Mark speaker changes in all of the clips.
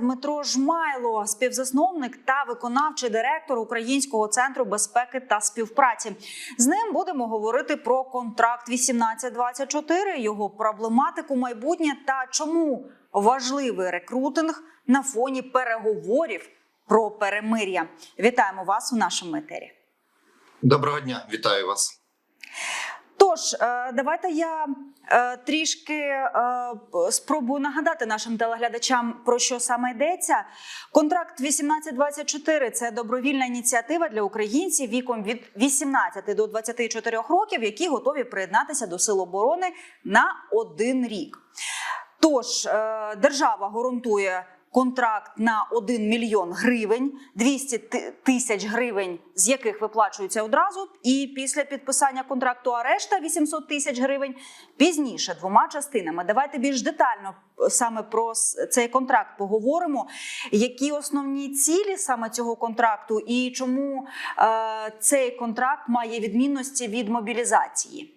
Speaker 1: Дмитро Жмайло, співзасновник та виконавчий директор Українського центру безпеки та співпраці. З ним будемо говорити про контракт 1824, його проблематику майбутнє та чому важливий рекрутинг на фоні переговорів про перемир'я. Вітаємо вас у нашому етері.
Speaker 2: Доброго дня, вітаю вас.
Speaker 1: Тож, е, давайте я е, трішки е, спробую нагадати нашим телеглядачам про що саме йдеться. Контракт 1824 – це добровільна ініціатива для українців віком від 18 до 24 років, які готові приєднатися до сил оборони на один рік. Тож держава гарантує контракт на 1 мільйон гривень, 200 тисяч гривень, з яких виплачуються одразу, і після підписання контракту а решта 800 тисяч гривень пізніше двома частинами. Давайте більш детально е, саме про цей контракт поговоримо. Які основні цілі саме цього контракту, і чому е, цей контракт має відмінності від мобілізації?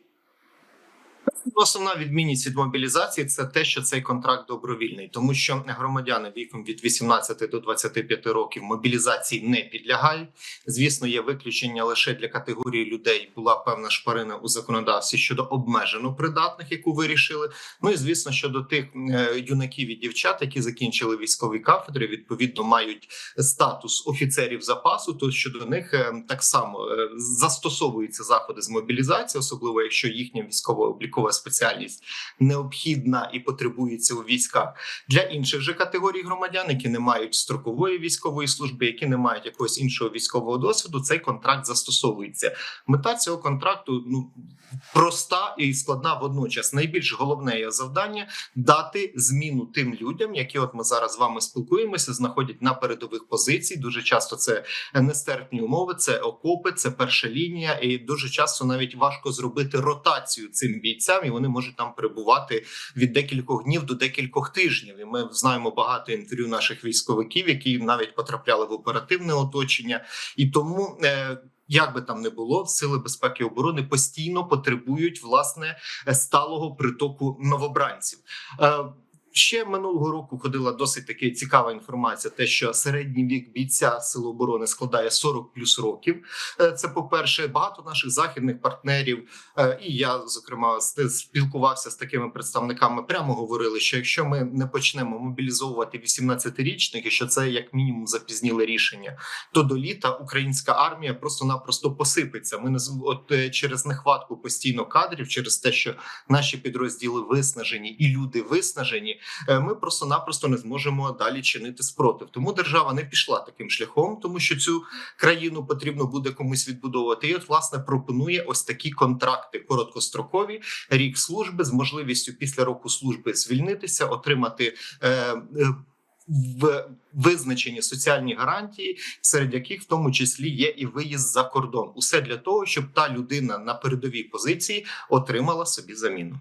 Speaker 2: Основна відмінність від мобілізації це те, що цей контракт добровільний, тому що громадяни віком від 18 до 25 років мобілізації не підлягають. Звісно, є виключення лише для категорії людей. Була певна шпарина у законодавстві щодо обмежено придатних, яку вирішили. Ну і звісно, щодо тих е, юнаків і дівчат, які закінчили військові кафедри, відповідно мають статус офіцерів запасу. То щодо них е, так само е, застосовуються заходи з мобілізації, особливо якщо їхня військово-облікова спеціальність необхідна і потребується у військах. Для інших же категорій громадян, які не мають строкової військової служби, які не мають якогось іншого військового досвіду, цей контракт застосовується. Мета цього контракту ну проста і складна водночас. Найбільш головне його завдання дати зміну тим людям, які от ми зараз з вами спілкуємося, знаходять на передових позицій. Дуже часто це нестерпні умови, це окопи, це перша лінія, і дуже часто навіть важко зробити ротацію цим бійцям, і вони можуть там перебувати від декількох днів до декількох тижнів. І ми знаємо багато інтерв'ю наших військовиків, які навіть потрапляли в оперативне оточення, і тому. Е- як би там не було, сили безпеки і оборони постійно потребують власне е, сталого притоку новобранців. Ще минулого року ходила досить таки цікава інформація. Те, що середній вік бійця сил оборони складає 40 плюс років. Е, Це по перше, багато наших західних партнерів, е, і я зокрема спілкувався з такими представниками. Прямо говорили, що якщо ми не почнемо мобілізовувати 18-річних, і що це як мінімум запізніле рішення, то до літа українська армія просто-напросто посипеться. Ми не от е, через нехватку постійно кадрів, через те, що наші підрозділи виснажені і люди виснажені. Е, Ми просто-напросто не зможемо далі чинити спротив. Тому держава не пішла таким шляхом, тому що цю країну потрібно буде комусь відбудовувати. І от власне пропонує ось такі контракти короткострокові, рік служби з можливістю після року служби звільнитися, отримати. Е, в визначені соціальні гарантії, серед яких в тому числі є і виїзд за кордон, усе для того, щоб та людина на передовій позиції отримала собі заміну.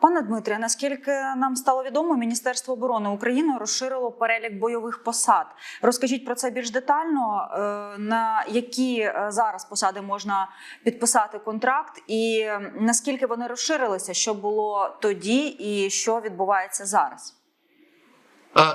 Speaker 1: Пане Дмитре, наскільки нам стало відомо, Міністерство оборони України розширило перелік бойових посад. Розкажіть про це більш детально. е, На які е, зараз посади можна підписати контракт, і наскільки вони розширилися, що було тоді, і що відбувається зараз?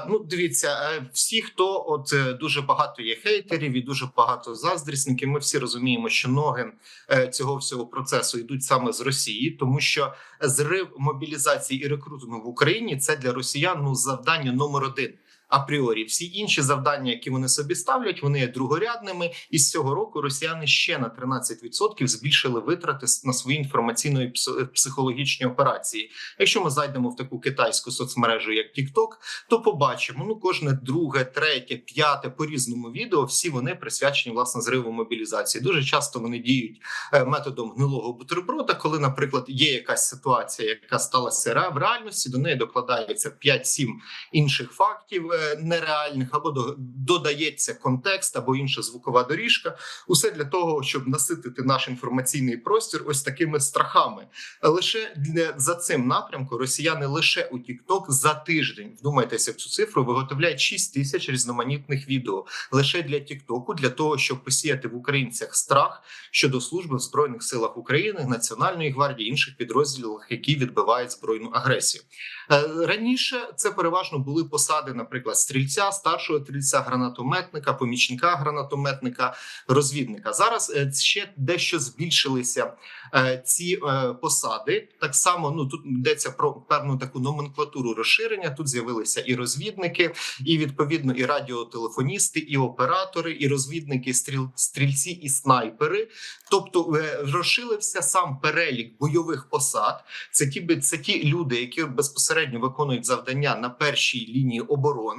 Speaker 2: Ну, дивіться, е, всі, хто от е, дуже багато є хейтерів і дуже багато заздрісників. Ми всі розуміємо, що ноги е, цього всього процесу йдуть саме з Росії, тому що зрив мобілізації і рекрутингу в Україні це для росіян ну завдання номер один. Апріорі всі інші завдання, які вони собі ставлять, вони є другорядними. І з цього року росіяни ще на 13% збільшили витрати на свої інформаційно і психологічні операції. Якщо ми зайдемо в таку китайську соцмережу, як TikTok, то побачимо ну кожне друге, третє, п'яте по різному відео. Всі вони присвячені власне зриву мобілізації. Дуже часто вони діють е, методом гнилого бутерброда, коли, наприклад, є якась ситуація, яка сталася в реальності, до неї докладається 5-7 інших фактів е, нереальних, або до- додається контекст, або інша звукова доріжка. Усе для того, щоб наситити наш інформаційний простір ось такими страхами. Лише для за цим напрямком росіяни лише у TikTok за тиждень вдумайтеся в цю цифру, виготовляють 6 тисяч різноманітних відео лише для TikTok, для того, щоб посіяти в українцях страх щодо служби в збройних силах України, національної гвардії інших підрозділах, які відбивають збройну агресію. Е, Раніше це переважно були посади, наприклад. Наприклад, стрільця, старшого стрільця, гранатометника, помічника гранатометника, розвідника. Зараз е, ще дещо збільшилися е, ці е, посади. Так само ну тут йдеться про певну таку номенклатуру розширення. Тут з'явилися і розвідники, і відповідно і радіотелефоністи, і оператори, і розвідники, стріл, стрільці, і снайпери. Тобто розширився сам перелік бойових посад. Це ті це ті люди, які безпосередньо виконують завдання на першій лінії оборони.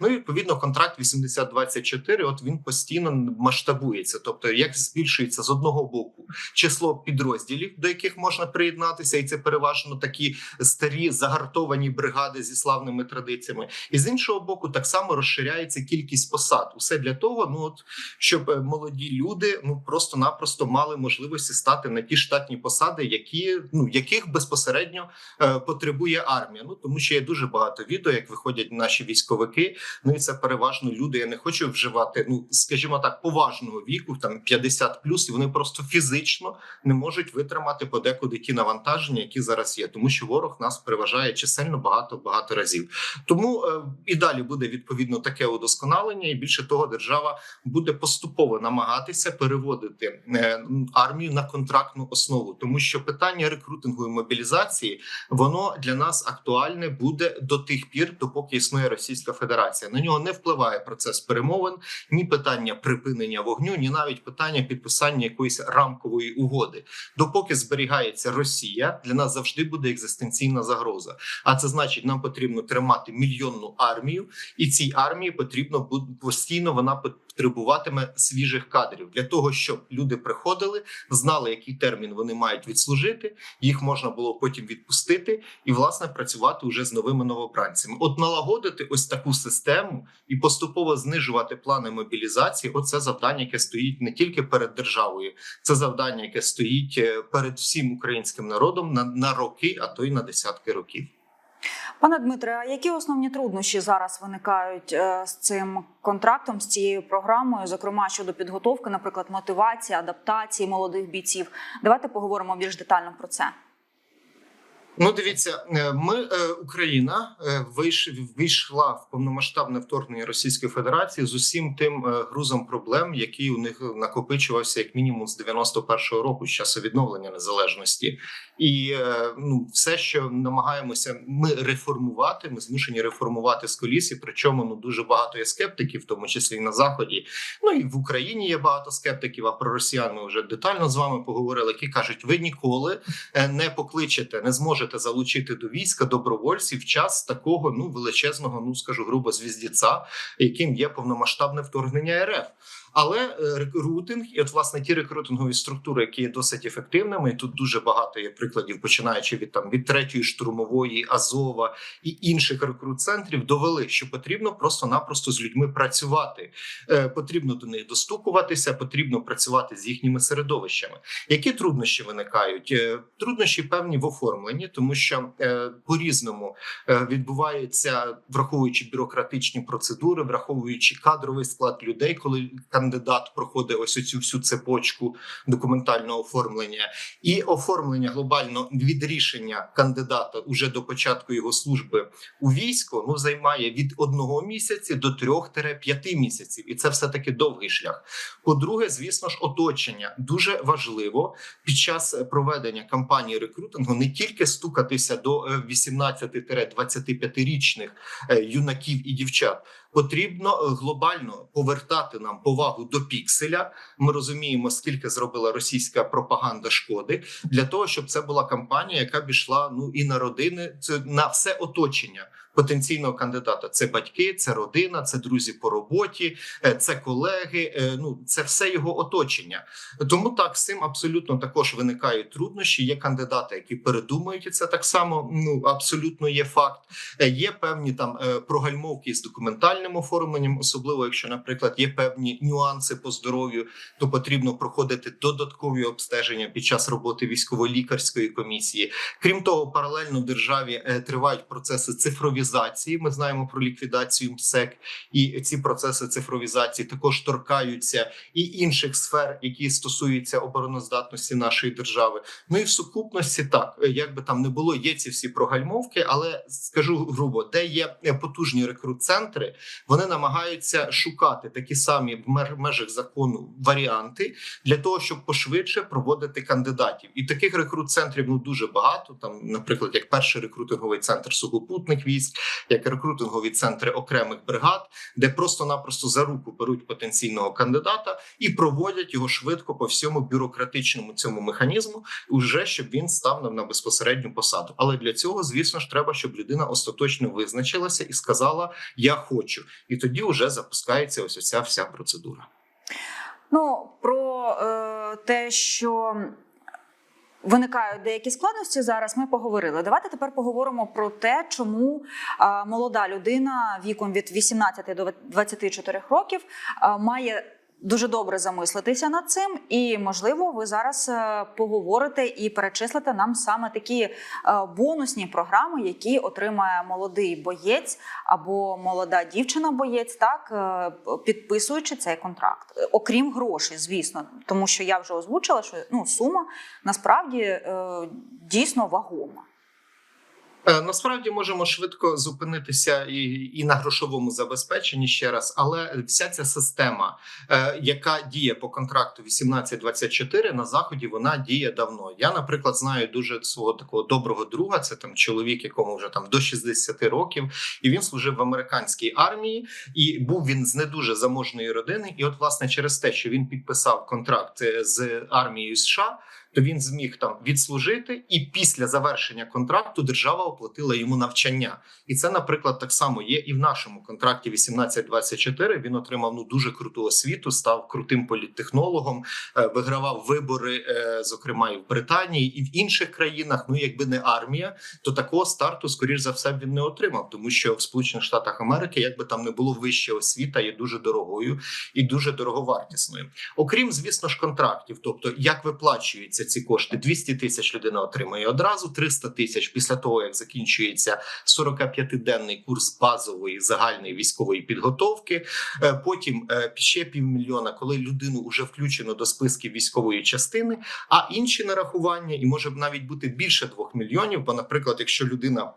Speaker 2: Ну і відповідно контракт 8024, От він постійно масштабується. Тобто, як збільшується з одного боку число підрозділів, до яких можна приєднатися, і це переважно такі старі загартовані бригади зі славними традиціями. І з іншого боку, так само розширяється кількість посад. Усе для того, ну от щоб е, молоді люди ну просто-напросто мали можливості стати на ті штатні посади, які ну яких безпосередньо е, потребує армія. Ну тому що є дуже багато відео, як виходять наші військовики. Ну і це переважно люди. Я не хочу вживати, ну скажімо так, поважного віку, там 50 плюс, і вони просто фізично не можуть витримати подекуди ті навантаження, які зараз є, тому що ворог нас переважає чисельно багато багато разів. Тому е, і далі буде відповідно таке удосконалення, і більше того, держава буде поступово намагатися переводити е, армію на контрактну основу, тому що питання рекрутингу і мобілізації воно для нас актуальне буде до тих пір, допоки існує Російська Федерація. На нього не впливає процес перемовин, ні питання припинення вогню, ні навіть питання підписання якоїсь рамкової угоди. Допоки зберігається Росія, для нас завжди буде екзистенційна загроза. А це значить, нам потрібно тримати мільйонну армію, і цій армії потрібно постійно вона потребуватиме свіжих кадрів для того, щоб люди приходили, знали, який термін вони мають відслужити. Їх можна було потім відпустити і власне працювати уже з новими новобранцями. От налагодити ось таку систему і поступово знижувати плани мобілізації. Оце завдання, яке стоїть не тільки перед державою, це завдання, яке стоїть е, перед всім українським народом на, на роки, а то й на десятки років.
Speaker 1: Пане Дмитре, а які основні труднощі зараз виникають е, з цим контрактом, з цією програмою, зокрема щодо підготовки, наприклад, мотивації, адаптації молодих бійців? Давайте поговоримо більш детально про це.
Speaker 2: Ну, дивіться, е, ми е, Україна е, вийш, війшла в повномасштабне вторгнення Російської Федерації з усім тим грузом проблем, які у них накопичувався як мінімум з 91-го року, з часу відновлення незалежності, і ну все, що намагаємося ми реформувати, ми змушені реформувати з коліс, і причому ну дуже багато є скептиків, в тому числі і на заході. Ну і в Україні є багато скептиків. А про росіян ми вже детально з вами поговорили, які кажуть, ви ніколи не покличете, не зможете залучити до війська добровольців в час такого ну величезного, ну скажу грубо, звіздіця, яким є повномасштабне вторгнення РФ. Але е, рекрутинг, і от власне ті рекрутингові структури, які є досить ефективними, і тут дуже багато є прикладів, починаючи від там від третьої штурмової Азова і інших рекрут-центрів, довели, що потрібно просто-напросто з людьми працювати. Е, потрібно до них достукуватися, потрібно працювати з їхніми середовищами. Які труднощі виникають? Е, Труднощі певні в оформленні, тому що е, по-різному е, відбувається, враховуючи бюрократичні процедури, враховуючи кадровий склад людей, коли кандидат проходить ось цю всю цепочку документального оформлення, і оформлення глобально від рішення кандидата уже до початку його служби у війську ну займає від одного місяці до трьох-п'яти місяців, і це все таки довгий шлях. По-друге, звісно ж, оточення дуже важливо під час проведення кампанії рекрутингу не тільки стукатися до е, 18-25-річних е, юнаків і дівчат. Потрібно е, глобально повертати нам повагу до пікселя. Ми розуміємо, скільки зробила російська пропаганда шкоди для того, щоб це була кампанія, яка б йшла ну і на родини, це на все оточення потенційного кандидата. Це батьки, це родина, це друзі по роботі, е, це колеги. е, Ну це все його оточення. Тому так з цим абсолютно також виникають труднощі. Є кандидати, які передумують, і це так само ну абсолютно є факт. Е, Є певні там прогальмовки з документальним оформленням, особливо якщо, наприклад, є певні нюанси по здоров'ю, то потрібно проходити додаткові обстеження під час роботи військово-лікарської комісії. Крім того, паралельно в державі тривають процеси цифровізації цифровізації. Ми знаємо про ліквідацію МСЕК, і ці процеси цифровізації також торкаються і інших сфер, які стосуються обороноздатності нашої держави. Ну і в сукупності так, як би там не було, є ці всі прогальмовки, але скажу грубо, де є потужні рекрут-центри, вони намагаються шукати такі самі в межах закону варіанти для того, щоб пошвидше проводити кандидатів. І таких рекрут-центрів ну дуже багато. Там, наприклад, як перший рекрутинговий центр сухопутних військ, як рекрутингові центри окремих бригад, де просто-напросто за руку беруть потенційного кандидата і проводять його швидко по всьому бюрократичному цьому механізму, уже щоб він став на безпосередню посаду. Але для цього, звісно ж, треба, щоб людина остаточно визначилася і сказала: Я хочу, і тоді вже запускається ось ця вся процедура.
Speaker 1: Ну про е, те, що виникають деякі складності, зараз ми поговорили. Давайте тепер поговоримо про те, чому молода людина віком від 18 до 24 років має. Дуже добре замислитися над цим, і можливо, ви зараз е, поговорите і перечислите нам саме такі е, бонусні програми, які отримає молодий боєць або молода дівчина-боєць, так е, підписуючи цей контракт, окрім грошей, звісно, тому що я вже озвучила, що ну сума насправді дійсно вагома.
Speaker 2: Е, Насправді можемо швидко зупинитися і, і на грошовому забезпеченні ще раз, але вся ця система, е, яка діє по контракту 1824 на заході, вона діє давно. Я, наприклад, знаю дуже свого такого доброго друга. Це там чоловік, якому вже там до 60 років, і він служив в американській армії, і був він з не дуже заможної родини. І, от, власне, через те, що він підписав контракт е, з армією США. То він зміг там відслужити, і після завершення контракту держава оплатила йому навчання. І це, наприклад, так само є і в нашому контракті 1824. Він отримав ну дуже круту освіту, став крутим політтехнологом, е, вигравав вибори, е, зокрема і в Британії, і в інших країнах. Ну, якби не армія, то такого старту, скоріш за все, він не отримав, тому що в Сполучених Штатах Америки, якби там не було вища освіта, є дуже дорогою і дуже дороговартісною. Окрім, звісно ж, контрактів, тобто як виплачуються ці кошти, 200 тисяч людина отримує одразу, 300 тисяч після того, як закінчується 45-денний курс базової загальної військової підготовки. Е, Потім е, ще півмільйона, коли людину вже включено до списків військової частини, а інші нарахування, і може навіть бути більше двох мільйонів. Бо, наприклад, якщо людина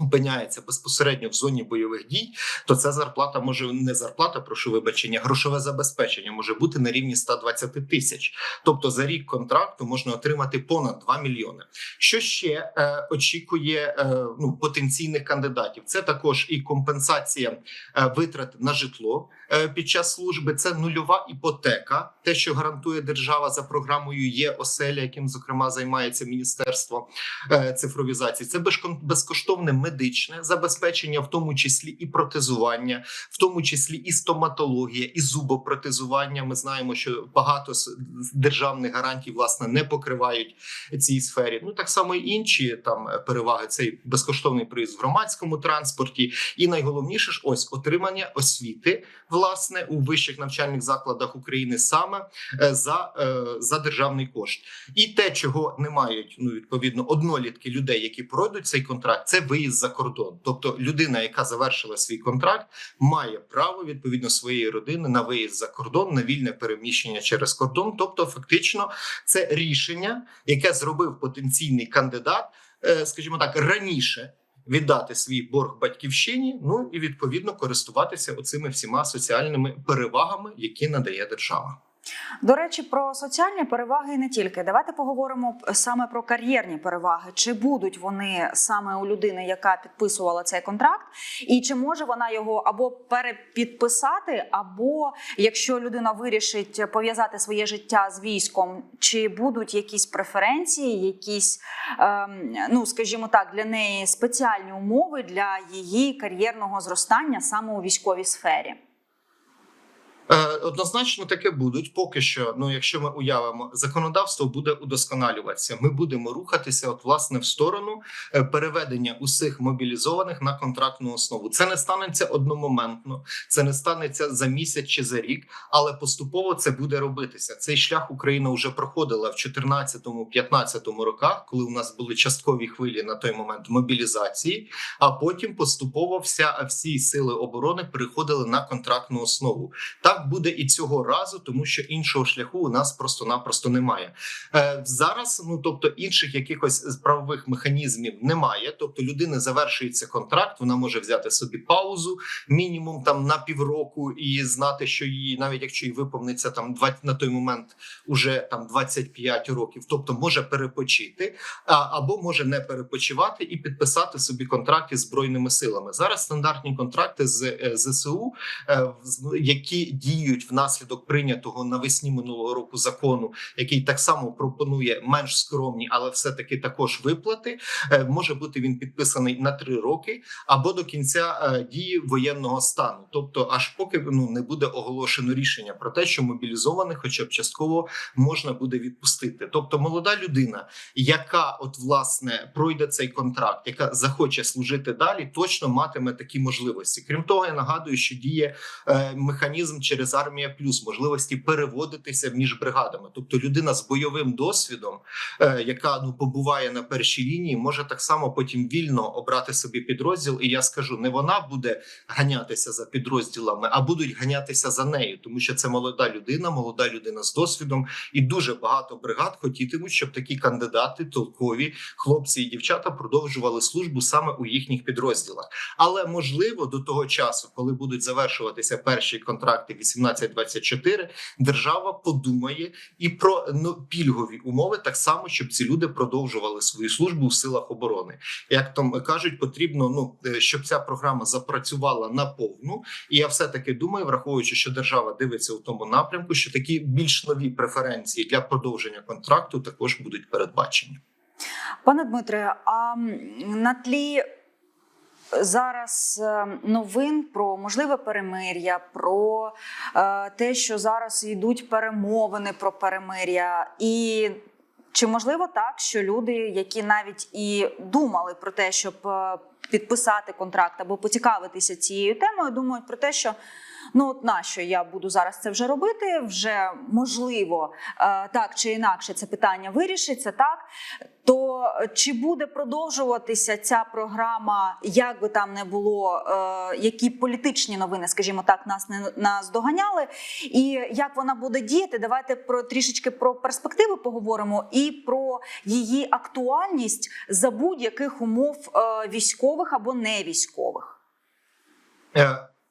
Speaker 2: опиняється безпосередньо в зоні бойових дій, то ця зарплата може не зарплата, прошу вибачення, грошове забезпечення може бути на рівні 120 тисяч. Тобто за рік контракту можна отримати понад 2 мільйони. Що ще е, очікує е, ну, потенційних кандидатів? Це також і компенсація е, витрат на житло е, під час служби. Це нульова іпотека, те, що гарантує держава за програмою є оселя, яким зокрема займається міністерство е, цифровізації. Це безкоштовне медичне забезпечення, в тому числі і протезування, в тому числі і стоматологія, і зубопротезування. Ми знаємо, що багато державних гарантій власне не покривають цій сфері. Ну так само і інші там е, переваги. Цей безкоштовний проїзд в громадському транспорті, і найголовніше ж ось отримання освіти власне у вищих навчальних закладах України саме е, за, е, за державний кошт. І те, чого не мають ну відповідно однолітки людей, які пройдуть цей контракт, це виїзд за кордон. Тобто людина, яка завершила свій контракт, має право відповідно своєї родини на виїзд за кордон, на вільне переміщення через кордон. Тобто, фактично, це рішення, яке зробив потенційний кандидат, е, скажімо так, раніше. Віддати свій борг батьківщині, ну і відповідно користуватися оцими всіма соціальними перевагами, які надає держава.
Speaker 1: До речі, про соціальні переваги і не тільки. Давайте поговоримо саме про кар'єрні переваги. Чи будуть вони саме у людини, яка підписувала цей контракт, і чи може вона його або перепідписати, або якщо людина вирішить пов'язати своє життя з військом, чи будуть якісь преференції, якісь, ем, ну скажімо так, для неї спеціальні умови для її кар'єрного зростання саме у військовій сфері?
Speaker 2: Е, Однозначно таке будуть. Поки що, ну якщо ми уявимо, законодавство буде удосконалюватися. Ми будемо рухатися, от власне, в сторону е, переведення усіх мобілізованих на контрактну основу. Це не станеться одномоментно, це не станеться за місяць чи за рік, але поступово це буде робитися. Цей шлях Україна вже проходила в 2014-2015 роках, коли у нас були часткові хвилі на той момент мобілізації. А потім поступово вся всі сили оборони переходили на контрактну основу. Так буде і цього разу, тому що іншого шляху у нас просто-напросто немає. Е, зараз, ну тобто інших якихось правових механізмів немає. Тобто, людини завершується контракт, вона може взяти собі паузу мінімум там на півроку і знати, що її, навіть якщо їй виповниться там 20, на той момент уже там 25 років, тобто може перепочити, а, або може не перепочивати і підписати собі контракт із збройними силами. Зараз стандартні контракти з е, ЗСУ, е, які діють внаслідок прийнятого навесні минулого року закону, який так само пропонує менш скромні, але все таки також виплати. е, Може бути він підписаний на три роки або до кінця е, дії воєнного стану, тобто аж поки ну не буде оголошено рішення про те, що мобілізованих, хоча б частково можна буде відпустити. Тобто, молода людина, яка от власне пройде цей контракт, яка захоче служити далі, точно матиме такі можливості. Крім того, я нагадую, що діє е, механізм через армія плюс можливості переводитися між бригадами. Тобто, людина з бойовим досвідом, е, яка ну побуває на першій лінії, може так само потім вільно обрати собі підрозділ. І я скажу, не вона буде ганятися за підрозділами, а будуть ганятися за нею, тому що це молода людина, молода людина з досвідом, і дуже багато бригад хотітимуть, щоб такі кандидати, толкові хлопці і дівчата продовжували службу саме у їхніх підрозділах. Але можливо до того часу, коли будуть завершуватися перші контракти 18-24, держава подумає і про ну, пільгові умови, так само, щоб ці люди продовжували свою службу у силах оборони. Як там кажуть, потрібно ну е, щоб ця програма запрацювала наповну. І я все таки думаю, враховуючи, що держава дивиться у тому напрямку, що такі більш нові преференції для продовження контракту також будуть передбачені.
Speaker 1: Пане Дмитре, а на тлі зараз е, новин про можливе перемир'я, про е, те, що зараз йдуть перемовини про перемир'я, і чи можливо так, що люди, які навіть і думали про те, щоб е, підписати контракт або поцікавитися цією темою, думають про те, що ну от нащо я буду зараз це вже робити? Вже можливо, е, так чи інакше це питання вирішиться, так то е, чи буде продовжуватися ця програма, як би там не було, е, які політичні новини, скажімо так, нас не нас доганяли, і як вона буде діяти? Давайте про трішечки про перспективи поговоримо і про її актуальність за будь-яких умов військових або не військових.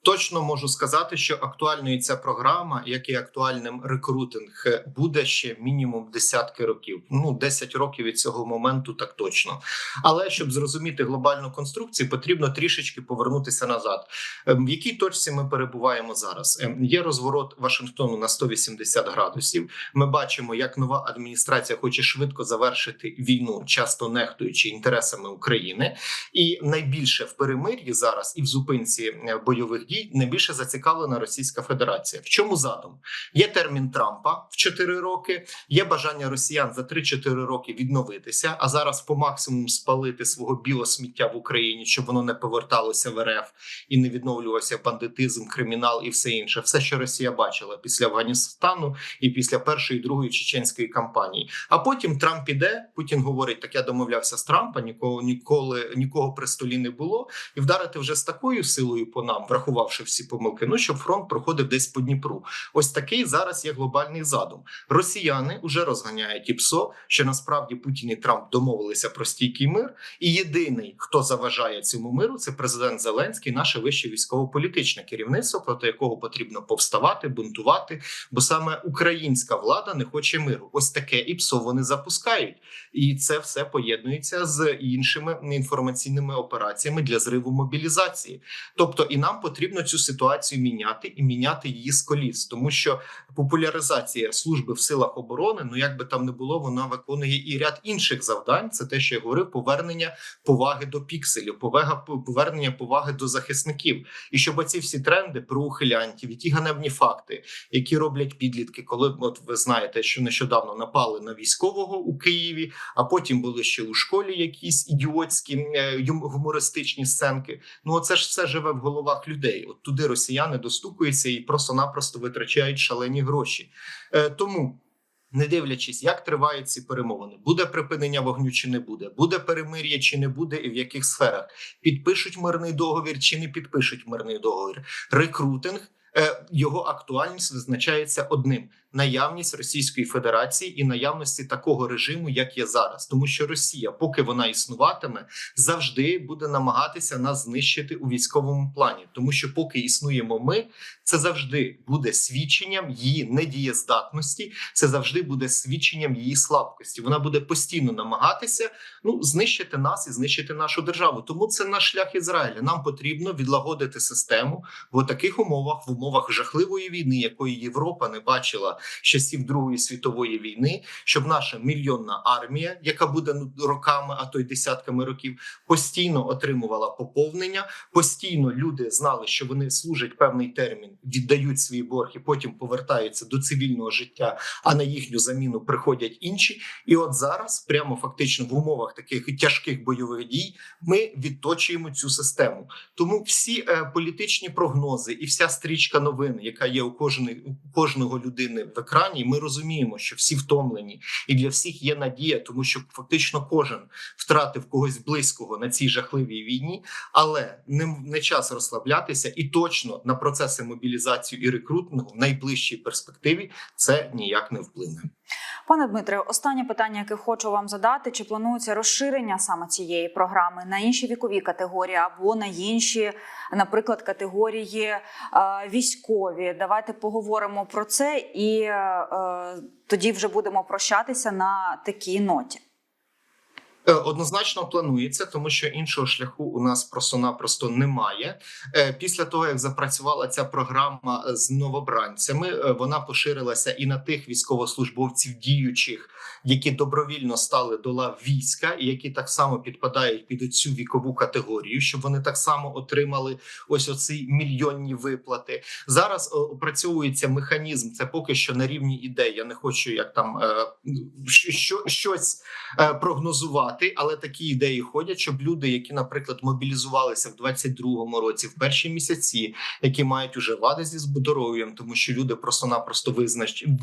Speaker 2: Точно можу сказати, що актуальною ця програма, як і актуальним рекрутинг, буде ще мінімум десятки років. Ну 10 років від цього моменту, так точно. Але щоб зрозуміти глобальну конструкцію, потрібно трішечки повернутися назад. Е, В якій точці ми перебуваємо зараз? Е, Є розворот Вашингтону на 180 градусів. Ми бачимо, як нова адміністрація хоче швидко завершити війну, часто нехтуючи інтересами України. І найбільше в перемир'ї зараз і в зупинці е, бойових дій найбільше зацікавлена Російська Федерація. В чому задум? Є термін Трампа в 4 роки, є бажання росіян за 3-4 роки відновитися, а зараз по максимуму спалити свого біосміття в Україні, щоб воно не поверталося в РФ і не відновлювався бандитизм, кримінал і все інше. Все, що Росія бачила після Афганістану і після першої і другої чеченської кампанії. А потім Трамп іде. Путін говорить: так я домовлявся з Трампа, нікого ніколи нікого при столі не було, і вдарити вже з такою силою по нам, врахувавши всі помилки. Ну щоб фронт проходив десь по Дніпру. Ось такий зараз є глобальний задум. Росіяни вже розганяють ІПСО, що насправді Путін і Трамп домовилися про стійкий мир. І єдиний, хто заважає цьому миру, це президент Зеленський, наше вище військово-політичне керівництво, проти якого потрібно повставати, бунтувати. Бо саме українська влада не хоче миру. Ось таке ІПСО вони запускають, і це все поєднується з іншими інформаційними операціями для зриву мобілізації. Тобто, і нам потрібно. Потрібно цю ситуацію міняти і міняти її з коліс, тому що популяризація служби в силах оборони, ну як би там не було, вона виконує і ряд інших завдань. Це те, що я говорив, повернення поваги до пікселів, повага повернення поваги до захисників, і щоб оці всі тренди про ухилянтів, і ті ганебні факти, які роблять підлітки, коли от ви знаєте, що нещодавно напали на військового у Києві, а потім були ще у школі якісь ідіотські е, гумористичні сценки. Ну оце ж все живе в головах людей. От туди росіяни достукуються і просто-напросто витрачають шалені гроші. Е, тому. Не дивлячись, як тривають ці перемовини, буде припинення вогню чи не буде, буде перемир'я чи не буде, і в яких сферах підпишуть мирний договір чи не підпишуть мирний договір. Рекрутинг е, його актуальність визначається одним: наявність Російської Федерації і наявності такого режиму, як є зараз, тому що Росія, поки вона існуватиме, завжди буде намагатися нас знищити у військовому плані, тому що поки існуємо ми, це завжди буде свідченням її недієздатності, це завжди буде свідченням її слабкості. Вона буде постійно намагатися ну знищити нас і знищити нашу державу. Тому це наш шлях Ізраїля. Нам потрібно відлагодити систему в таких умовах, в умовах жахливої війни, якої Європа не бачила часів Другої світової війни, щоб наша мільйонна армія, яка буде ну, роками, а то й десятками років, постійно отримувала поповнення. Постійно люди знали, що вони служать певний термін, віддають свій борг і потім повертаються до цивільного життя. А на їхню заміну приходять інші. І от зараз, прямо фактично в умовах таких тяжких бойових дій, ми відточуємо цю систему. Тому всі е, політичні прогнози і вся стрічка новин, яка є у кожної у кожного людини в екрані, і ми розуміємо, що всі втомлені, і для всіх є надія, тому що фактично кожен втратив когось близького на цій жахливій війні, але не, не час розслаблятися, і точно на процеси мобілізації і рекрутингу в найближчій перспективі це ніяк не вплине.
Speaker 1: Пане Дмитре, останнє питання, яке хочу вам задати: чи планується розширення саме цієї програми на інші вікові категорії або на інші, наприклад, категорії е, військові? Давайте поговоримо про це, і е, е, тоді вже будемо прощатися на такій ноті.
Speaker 2: Е, Однозначно планується, тому що іншого шляху у нас просто-напросто немає. Е, Після того як запрацювала ця програма з новобранцями, е, вона поширилася і на тих військовослужбовців діючих, які добровільно стали до лав війська, і які так само підпадають під цю вікову категорію, щоб вони так само отримали ось оці мільйонні виплати. Зараз е, опрацьовується механізм. Це поки що на рівні ідей. Я не хочу як там е, що, щось е, прогнозувати, але такі ідеї ходять, щоб люди, які, наприклад, мобілізувалися в 22-му році, в перші місяці, які мають уже вади зі здоров'ям, тому що люди просто-напросто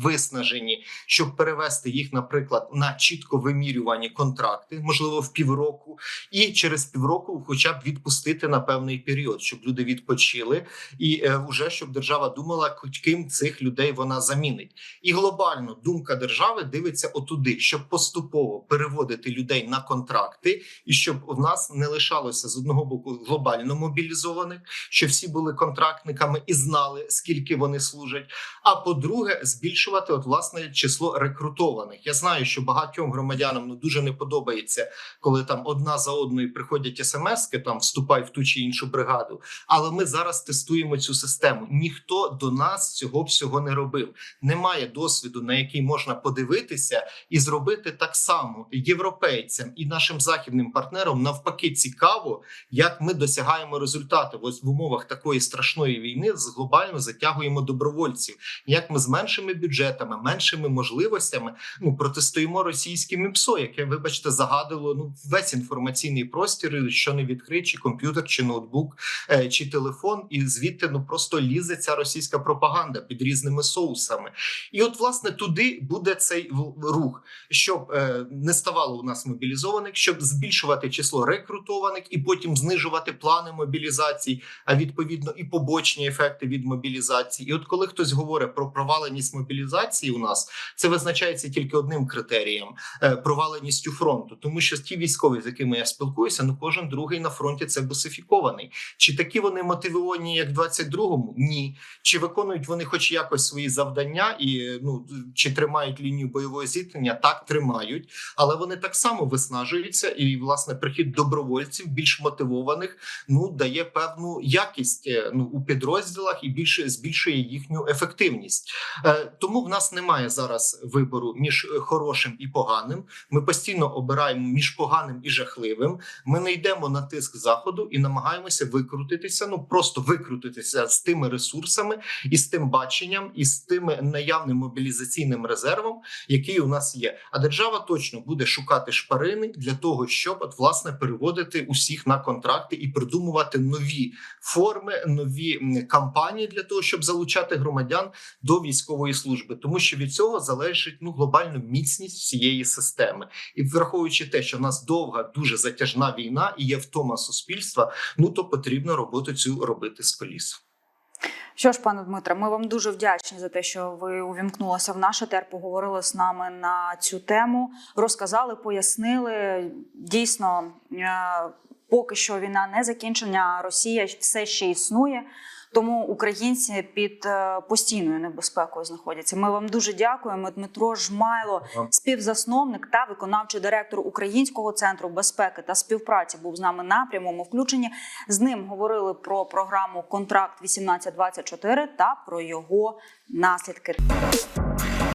Speaker 2: виснажені, щоб перевести їх, наприклад, на чітко вимірювані контракти, можливо, в півроку, і через півроку, хоча б відпустити на певний період, щоб люди відпочили, і е, вже щоб держава думала, ким цих людей вона замінить. І глобально думка держави дивиться отуди, щоб поступово переводити людей на контракти, і щоб в нас не лишалося з одного боку глобально мобілізованих, що всі були контрактниками і знали скільки вони служать. А по-друге, збільшувати от власне число рекрутованих. Я знаю, що багатьом громадянам ну дуже не подобається, коли там одна за одною приходять смски, там вступай в ту чи іншу бригаду. Але ми зараз тестуємо цю систему. Ніхто до нас цього всього не робив. Немає досвіду, на який можна подивитися і зробити так само європейцям і нашим західним партнерам навпаки цікаво, як ми досягаємо результати. Ось в умовах такої страшної війни з глобально затягуємо добровольців. Як ми з меншими бюджетами, меншими можливостями ну протистоїмо російським ПСО, яке, вибачте, загадило ну весь інформаційний простір, що не відкрий, чи комп'ютер, чи ноутбук, е, чи телефон, і звідти ну просто лізе ця російська пропаганда під різними соусами. І от, власне, туди буде цей рух, щоб е, не ставало у нас мобілізованих, щоб збільшувати число рекрутованих і потім знижувати плани мобілізації, а відповідно і побочні ефекти від мобілізації. І от коли хтось говорить про проваленість мобілізації, у нас це визначається тільки одним критерієм е, проваленістю фронту, тому що ті військові, з якими я спілкуюся, ну кожен другий на фронті це бусифікований. Чи такі вони мотивовані, як в 22-му? Ні. Чи виконують вони, хоч якось свої завдання, і ну чи тримають лінію бойового зіткнення? Так тримають, але вони так само виснажені. Виснажується, і власне прихід добровольців більш мотивованих ну дає певну якість е, ну у підрозділах і більше збільшує їхню ефективність. Е, тому в нас немає зараз вибору між е, хорошим і поганим. Ми постійно обираємо між поганим і жахливим. Ми не йдемо на тиск заходу і намагаємося викрутитися. Ну просто викрутитися з тими ресурсами і з тим баченням, і з тим наявним мобілізаційним резервом, який у нас є. А держава точно буде шукати шпарини для того, щоб от власне переводити усіх на контракти і придумувати нові форми, нові кампанії для того, щоб залучати громадян до військової служби, тому що від цього залежить ну глобальну міцність всієї системи, і враховуючи те, що в нас довга, дуже затяжна війна і є втома суспільства, ну то потрібно роботу цю робити з коліс.
Speaker 1: Що ж, пане Дмитре, ми вам дуже вдячні за те, що ви увімкнулися в наш етер, поговорили з нами на цю тему, розказали, пояснили. Дійсно, е, поки що війна не закінчена, Росія все ще існує. Тому українці під е, постійною небезпекою знаходяться. Ми вам дуже дякуємо. Дмитро Жмайло, співзасновник та виконавчий директор Українського центру безпеки та співпраці, був з нами на прямому включенні. З ним говорили про програму Контракт 1824 та про його наслідки.